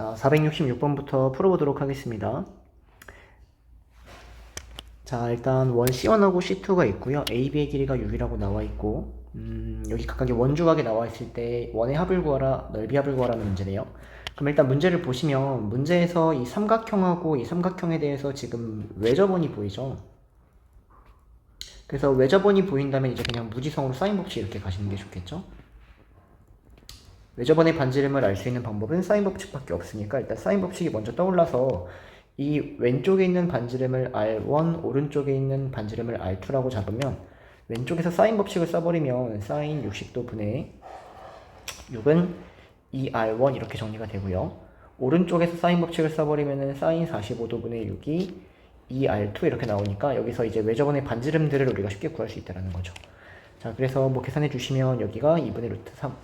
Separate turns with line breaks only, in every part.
자, 466번부터 풀어보도록 하겠습니다. 자, 일단 원 C1하고 C2가 있고요. AB의 길이가 6이라고 나와 있고, 음, 여기 각각의 원주각에 나와 있을 때 원의 합을 구하라, 넓이 합을 구하라는 문제네요. 그럼 일단 문제를 보시면 문제에서 이 삼각형하고 이 삼각형에 대해서 지금 외접원이 보이죠? 그래서 외접원이 보인다면 이제 그냥 무지성으로 사인 법칙 이렇게 가시는 게 좋겠죠? 외접원의 반지름을 알 수 있는 방법은 사인 법칙밖에 없으니까 일단 사인 법칙이 먼저 떠올라서 이 왼쪽에 있는 반지름을 R1, 오른쪽에 있는 반지름을 R2라고 잡으면 왼쪽에서 사인 법칙을 써버리면 사인 60도 분의 6은 2R1 이렇게 정리가 되고요. 오른쪽에서 사인 법칙을 써버리면 사인 45도 분의 6이 2R2 이렇게 나오니까 여기서 이제 외접원의 반지름들을 우리가 쉽게 구할 수 있다는 거죠. 자, 그래서 뭐 계산해 주시면 여기가 2분의 루트 3,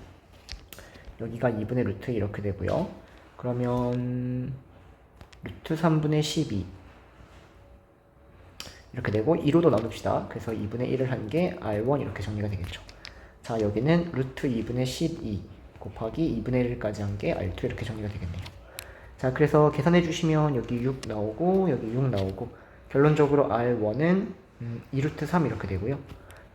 여기가 2분의 루트 이렇게 되고요. 그러면 루트 3분의 12 이렇게 되고 2로도 나눕시다. 그래서 2분의 1을 한 게 R1 이렇게 정리가 되겠죠. 자 여기는 루트 2분의 12 곱하기 2분의 1까지 한 게 R2 이렇게 정리가 되겠네요. 자 그래서 계산해 주시면 여기 6 나오고 여기 6 나오고 결론적으로 R1은 음, 2루트 3 이렇게 되고요.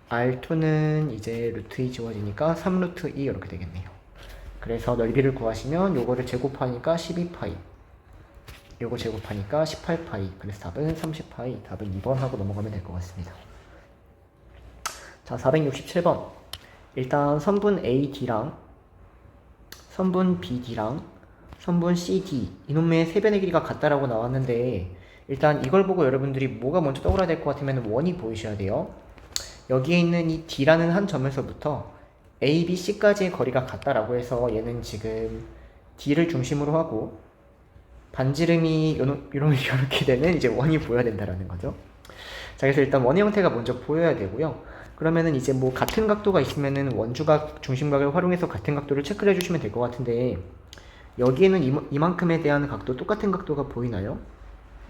R2는 이제 루트 2 지워지니까 3루트 2 이렇게 되겠네요. 그래서 넓이를 구하시면 요거를 제곱하니까 12파이 요거 제곱하니까 18파이 그래서 답은 30파이 답은 2번 하고 넘어가면 될 것 같습니다. 자 467번. 일단 선분 AD랑 선분 BD랑 선분 CD 이놈의 세변의 길이가 같다라고 나왔는데 일단 이걸 보고 여러분들이 뭐가 먼저 떠올라야 될 것 같으면 원이 보이셔야 돼요. 여기에 있는 이 D라는 한 점에서부터 A, B, C까지의 거리가 같다라고 해서 얘는 지금 D를 중심으로 하고 반지름이 이렇게 되는 이제 원이 보여야 된다라는 거죠. 자, 그래서 일단 원의 형태가 먼저 보여야 되고요. 그러면은 이제 뭐 같은 각도가 있으면은 원주각, 중심각을 활용해서 같은 각도를 체크를 해주시면 될 것 같은데 여기에는 이만큼에 대한 각도 똑같은 각도가 보이나요?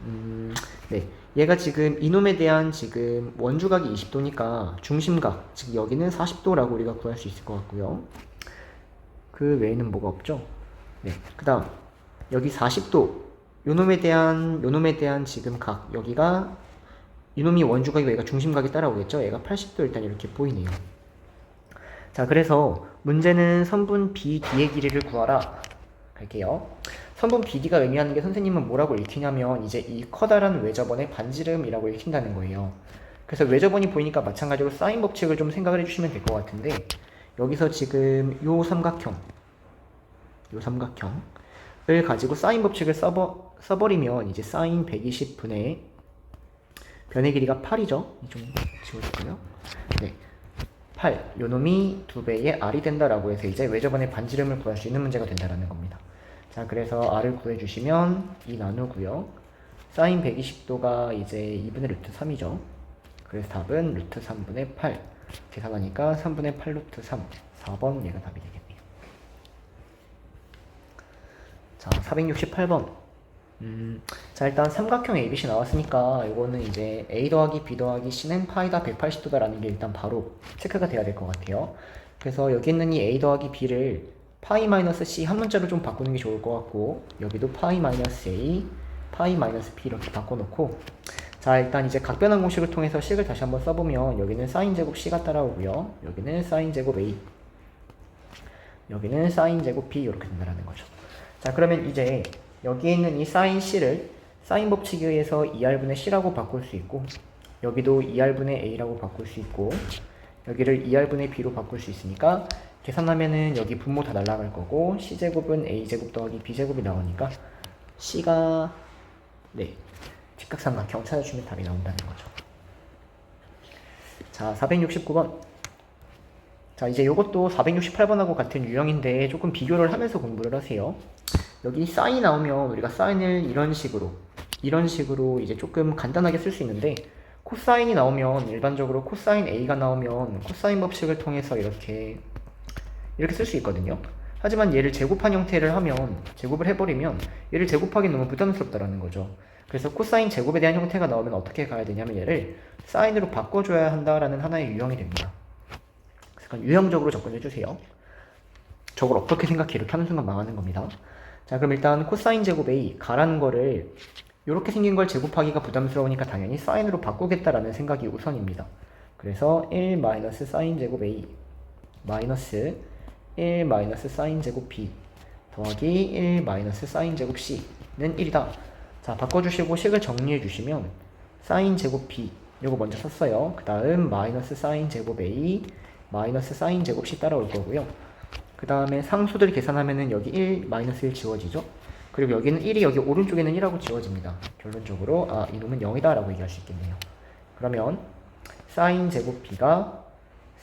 음, 네. 얘가 지금 이놈에 대한 지금 원주각이 20도니까 중심각, 즉 여기는 40도라고 우리가 구할 수 있을 것 같고요. 그 외에는 뭐가 없죠? 네. 그 다음, 여기 40도. 요놈에 대한, 요놈에 대한 지금 각, 여기가, 이놈이 원주각이고 얘가 중심각이 따라오겠죠? 얘가 80도 일단 이렇게 보이네요. 자, 그래서 문제는 선분 BD의 길이를 구하라. 갈게요. 선분 BD가 의미하는 게 선생님은 뭐라고 읽히냐면 이제 이 커다란 외접원의 반지름이라고 읽힌다는 거예요. 그래서 외접원이 보이니까 마찬가지로 사인 법칙을 좀 생각을 해주시면 될 것 같은데 여기서 지금 요 삼각형 요 삼각형을 가지고 사인 법칙을 써버, 써버리면 이제 사인 120분의 변의 길이가 8이죠. 좀 지워줄까요? 네. 8. 요 놈이 두 배의 R이 된다라고 해서 이제 외접원의 반지름을 구할 수 있는 문제가 된다라는 겁니다. 자, 그래서 R을 구해주시면 2 나누고요. 사인 120도가 이제 2분의 루트 3이죠. 그래서 답은 루트 3분의 8. 계산하니까 3분의 8 루트 3. 4번 얘가 답이 되겠네요. 자, 468번. 음, 자, 일단 삼각형 ABC 나왔으니까 이거는 이제 A 더하기 B 더하기 C는 파이다 180도다라는 게 일단 바로 체크가 돼야 될 것 같아요. 그래서 여기 있는 이 A 더하기 B를 파이 마이너스 C 한 문자로 좀 바꾸는 게 좋을 것 같고 여기도 파이 마이너스 A, 파이 마이너스 B 이렇게 바꿔놓고 자 일단 이제 각변환 공식을 통해서 식을 다시 한번 써보면 여기는 사인 제곱 C가 따라오고요. 여기는 사인 제곱 A 여기는 사인 제곱 B 이렇게 된다는 거죠. 자 그러면 이제 여기에 있는 이 사인 C를 사인 법칙에 의해서 2R분의 C라고 바꿀 수 있고 여기도 2R분의 A라고 바꿀 수 있고 여기를 2R분의 B로 바꿀 수 있으니까 계산하면은 여기 분모 다 날라갈 거고 C제곱은 A제곱 더하기 B제곱이 나오니까 C가 네 직각삼각형 찾아주면 답이 나온다는 거죠. 자 469번. 자 이제 이것도 468번하고 같은 유형인데 조금 비교를 하면서 공부를 하세요. 여기 사인이 나오면 우리가 사인을 이런 식으로 이런 식으로 이제 조금 간단하게 쓸 수 있는데 코사인이 나오면 일반적으로 코사인 A가 나오면 코사인 법칙을 통해서 이렇게 이렇게 쓸 수 있거든요. 하지만 얘를 제곱한 형태를 하면 제곱을 해버리면 얘를 제곱하기 너무 부담스럽다라는 거죠. 그래서 코사인 제곱에 대한 형태가 나오면 어떻게 가야 되냐면 얘를 사인으로 바꿔줘야 한다라는 하나의 유형이 됩니다. 그래서 유형적으로 접근해 주세요. 저걸 어떻게 생각해 이렇게 하는 순간 망하는 겁니다. 자, 그럼 일단 코사인 제곱 A 가라는 거를 이렇게 생긴 걸 제곱하기가 부담스러우니까 당연히 사인으로 바꾸겠다라는 생각이 우선입니다. 그래서 1 마이너스 사인 제곱 A 마이너스 1 마이너스 사인 제곱 B 더하기 1 마이너스 사인 제곱 C는 1이다. 자, 바꿔주시고 식을 정리해 주시면 사인 제곱 B 요거 먼저 썼어요. 그 다음 마이너스 사인 제곱 A 마이너스 사인 제곱 C 따라올 거고요. 그 다음에 상수들 계산하면은 여기 1 마이너스 1 지워지죠. 그리고 여기는 1이 여기 오른쪽에는 1하고 지워집니다. 결론적으로 아 이놈은 0이다 라고 얘기할 수 있겠네요. 그러면 사인 제곱 B가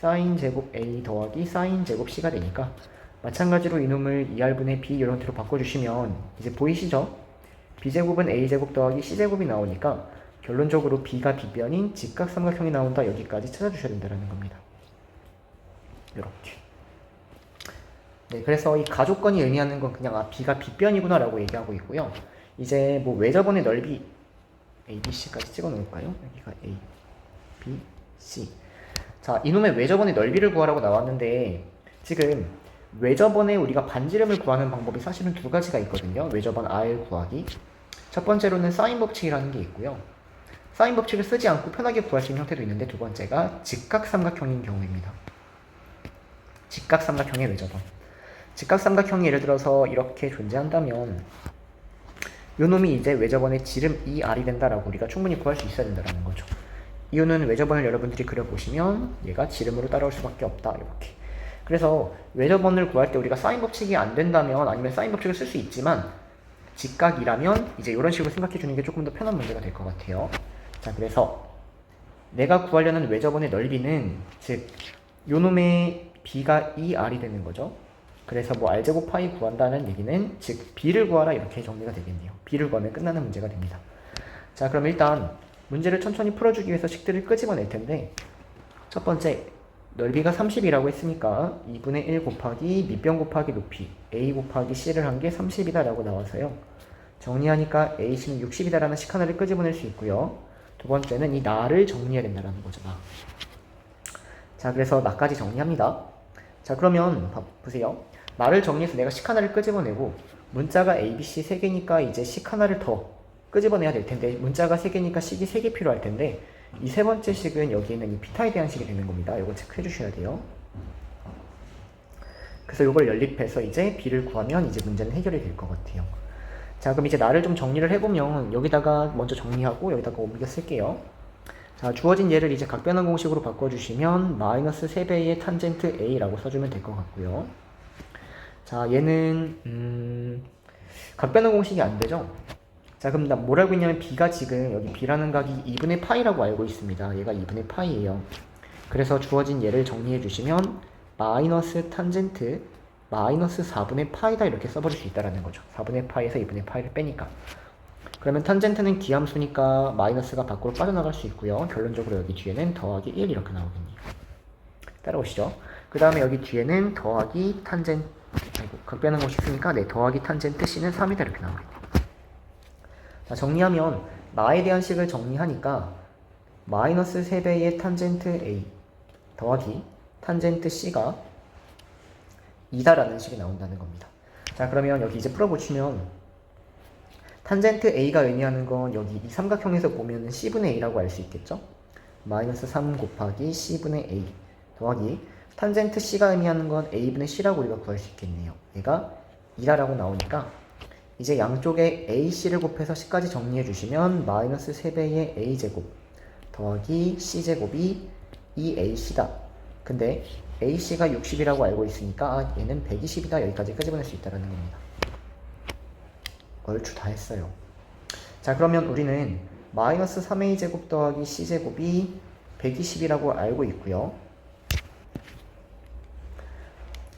사인 제곱 A 더하기 사인 제곱 C가 되니까 마찬가지로 이놈을 2R분의 B 이런 식으로 바꿔주시면 이제 보이시죠? B제곱은 A제곱 더하기 C제곱이 나오니까 결론적으로 B가 빗변인 직각삼각형이 나온다 여기까지 찾아주셔야 된다는 겁니다. 이렇게. 네, 그래서 이 가족건이 의미하는 건 그냥 아 B가 빗변이구나 라고 얘기하고 있고요. 이제 뭐 외접원의 넓이 A, B, C까지 찍어 놓을까요? 여기가 A, B, C. 자, 이놈의 외접원의 넓이를 구하라고 나왔는데 지금 외접원에 우리가 반지름을 구하는 방법이 사실은 두 가지가 있거든요. 외접원 R 구하기. 첫 번째로는 사인 법칙이라는 게 있고요. 사인 법칙을 쓰지 않고 편하게 구할 수 있는 형태도 있는데 두 번째가 직각삼각형인 경우입니다. 직각삼각형의 외접원. 직각삼각형이 예를 들어서 이렇게 존재한다면 요 놈이 이제 외접원의 지름 2r이 된다라고 우리가 충분히 구할 수 있어야 된다는 거죠. 이유는 외접원을 여러분들이 그려보시면 얘가 지름으로 따라올 수밖에 없다 이렇게. 그래서 외접원을 구할 때 우리가 사인 법칙이 안 된다면 아니면 사인 법칙을 쓸 수 있지만 직각이라면 이제 이런 식으로 생각해 주는 게 조금 더 편한 문제가 될 것 같아요. 자, 그래서 내가 구하려는 외접원의 넓이는 즉 요놈의 b가 2r이 되는 거죠. 그래서 뭐 r제곱 파이 구한다는 얘기는 즉 b를 구하라 이렇게 정리가 되겠네요. b를 구하면 끝나는 문제가 됩니다. 자, 그럼 일단 문제를 천천히 풀어주기 위해서 식들을 끄집어낼 텐데 첫 번째 넓이가 30이라고 했으니까 2분의 1 곱하기 밑변 곱하기 높이 a 곱하기 c를 한 게 30이다 라고 나와서요. 정리하니까 ac는 60이다 라는 식 하나를 끄집어낼 수 있고요. 두 번째는 이 나를 정리해야 된다는 거죠. 나. 자, 그래서 나까지 정리합니다. 자, 그러면 봐- 보세요. 나를 정리해서 내가 식 하나를 끄집어내고 문자가 a, b, c 세 개니까 이제 식 하나를 더 끄집어내야 될 텐데 문자가 세 개니까 식이 세개 필요할 텐데 이 세 번째 식은 여기에는 이 피타에 대한 식이 되는 겁니다. 이거 체크해 주셔야 돼요. 그래서 이걸 연립해서 이제 b를 구하면 이제 문제는 해결이 될 것 같아요. 자, 그럼 이제 나를 좀 정리를 해보면 여기다가 먼저 정리하고 여기다가 옮겨 쓸게요. 자, 주어진 예를 이제 각변환 공식으로 바꿔주시면 마이너스 3배의 탄젠트 a라고 써주면 될 것 같고요. 자, 얘는 음, 각변환 공식이 안 되죠? 자, 그럼 나뭘 알고 있냐면 b가 지금 여기 b라는 각이 2분의 파이라고 알고 있습니다. 얘가 2분의 파이예요. 그래서 주어진 예를 정리해 주시면 마이너스 탄젠트 마이너스 4분의 파이다 이렇게 써버릴 수 있다라는 거죠. 4분의 파이에서 2분의 파이를 빼니까. 그러면 탄젠트는 기함수니까 마이너스가 밖으로 빠져나갈 수 있고요. 결론적으로 여기 뒤에는 더하기 1 이렇게 나오겠네요. 따라오시죠. 그 다음에 여기 뒤에는 더하기 탄젠 아이고 각변한 것이 있으니까 네 더하기 탄젠트 c는 3이다 이렇게 나오겠네요. 자 정리하면 나에 대한 식을 정리하니까 마이너스 3배의 탄젠트 a 더하기 탄젠트 c가 2다라는 식이 나온다는 겁니다. 자 그러면 여기 이제 풀어보시면 탄젠트 a가 의미하는 건 여기 이 삼각형에서 보면은 c분의 a라고 알 수 있겠죠? 마이너스 3 곱하기 c분의 a 더하기 탄젠트 c가 의미하는 건 a분의 c라고 우리가 구할 수 있겠네요. 얘가 2다라고 나오니까 이제 양쪽에 ac를 곱해서 c까지 정리해 주시면 마이너스 3배의 a제곱 더하기 c제곱이 2ac다. 근데 ac가 60이라고 알고 있으니까 아, 얘는 120이다 여기까지 끄집어낼 수 있다는 겁니다. 얼추 다 했어요. 자 그러면 우리는 마이너스 3a 제곱 더하기 c 제곱이 120이라고 알고 있고요.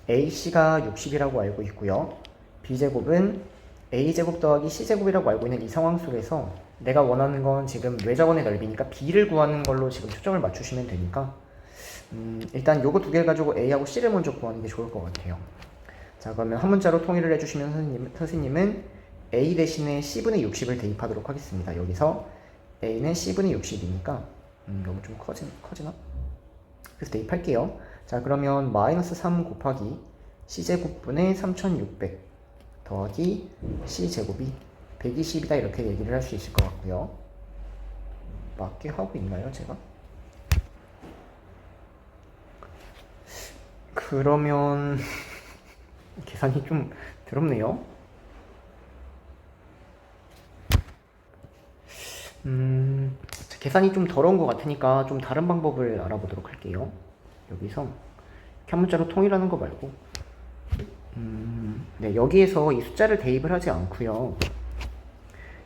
ac가 60이라고 알고 있고요. b 제곱은 a 제곱 더하기 c 제곱이라고 알고 있는 이 상황 속에서 내가 원하는 건 지금 외접원의 넓이니까 b를 구하는 걸로 지금 초점을 맞추시면 되니까 음, 일단 요거 두 개를 가지고 a하고 c를 먼저 구하는 게 좋을 것 같아요. 자 그러면 한 문자로 통일을 해주시면 선생님, 선생님은 a 대신에 c분의 60을 대입하도록 하겠습니다. 여기서 a는 c분의 60이니까 음, 너무 좀 커지, 커지나? 그래서 대입할게요. 자 그러면 마이너스 3 곱하기 c제곱분의 3600 더하기 C제곱이 120이다 이렇게 얘기를 할 수 있을 것 같고요. 맞게 하고 있나요, 제가? 그러면 계산이 좀 더럽네요. 음, 계산이 좀 더러운 것 같으니까 좀 다른 방법을 알아보도록 할게요. 여기서 한 문자로 통일하는 거 말고, 음, 네, 여기에서 이 숫자를 대입을 하지 않고요.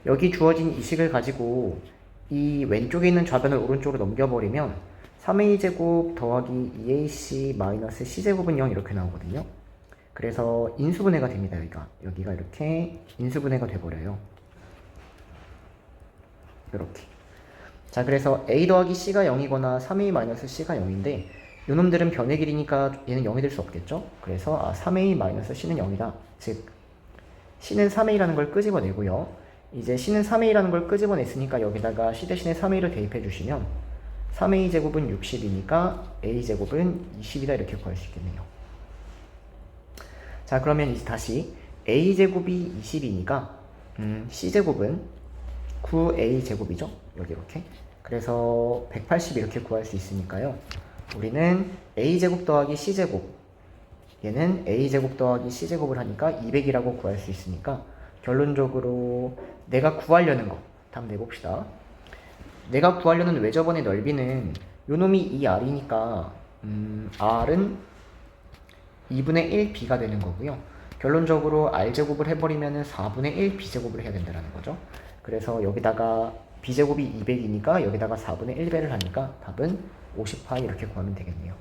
여기 주어진 이 식을 가지고 이 왼쪽에 있는 좌변을 오른쪽으로 넘겨버리면 3a제곱 더하기 2ac 마이너스 c제곱은 0 이렇게 나오거든요. 그래서 인수분해가 됩니다. 여기가 여기가 이렇게 인수분해가 돼버려요. 이렇게. 자, 그래서 a 더하기 c가 0이거나 3a 마이너스 c가 0인데 요놈들은 변의 길이니까 얘는 0이 될 수 없겠죠? 그래서 아, 3a 마이너스 c는 0이다. 즉 c는 3a라는 걸 끄집어내고요. 이제 c는 3a라는 걸 끄집어냈으니까 여기다가 c 대신에 3a를 대입해 주시면 3a 제곱은 60이니까 a 제곱은 20이다 이렇게 구할 수 있겠네요. 자 그러면 이제 다시 a 제곱이 20이니까 음, c 제곱은 9a 제곱이죠. 여기 이렇게. 그래서 180 이렇게 구할 수 있으니까요. 우리는 a 제곱 더하기 c 제곱 얘는 a 제곱 더하기 c 제곱을 하니까 200이라고 구할 수 있으니까 결론적으로 내가 구하려는 거 답 내봅시다. 내가 구하려는 외접원의 넓이는 요놈이 2r이니까 음, r은 2분의 1 b가 되는 거고요. 결론적으로 r제곱을 해버리면 4분의 1 b제곱을 해야 된다는 거죠. 그래서 여기다가 b제곱이 200이니까 여기다가 4분의 1배를 하니까 답은 50파 이렇게 구하면 되겠네요.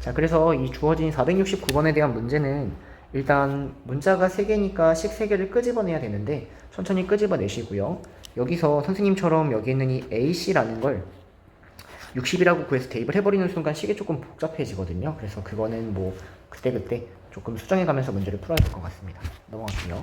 자, 그래서 이 주어진 469번에 대한 문제는 일단 문자가 3개니까 식 3개를 끄집어내야 되는데 천천히 끄집어내시고요. 여기서 선생님처럼 여기 있는 이 AC라는 걸 60이라고 구해서 대입을 해버리는 순간 식이 조금 복잡해지거든요. 그래서 그거는 뭐 그때그때 조금 수정해가면서 문제를 풀어야 될 것 같습니다. 넘어갈게요.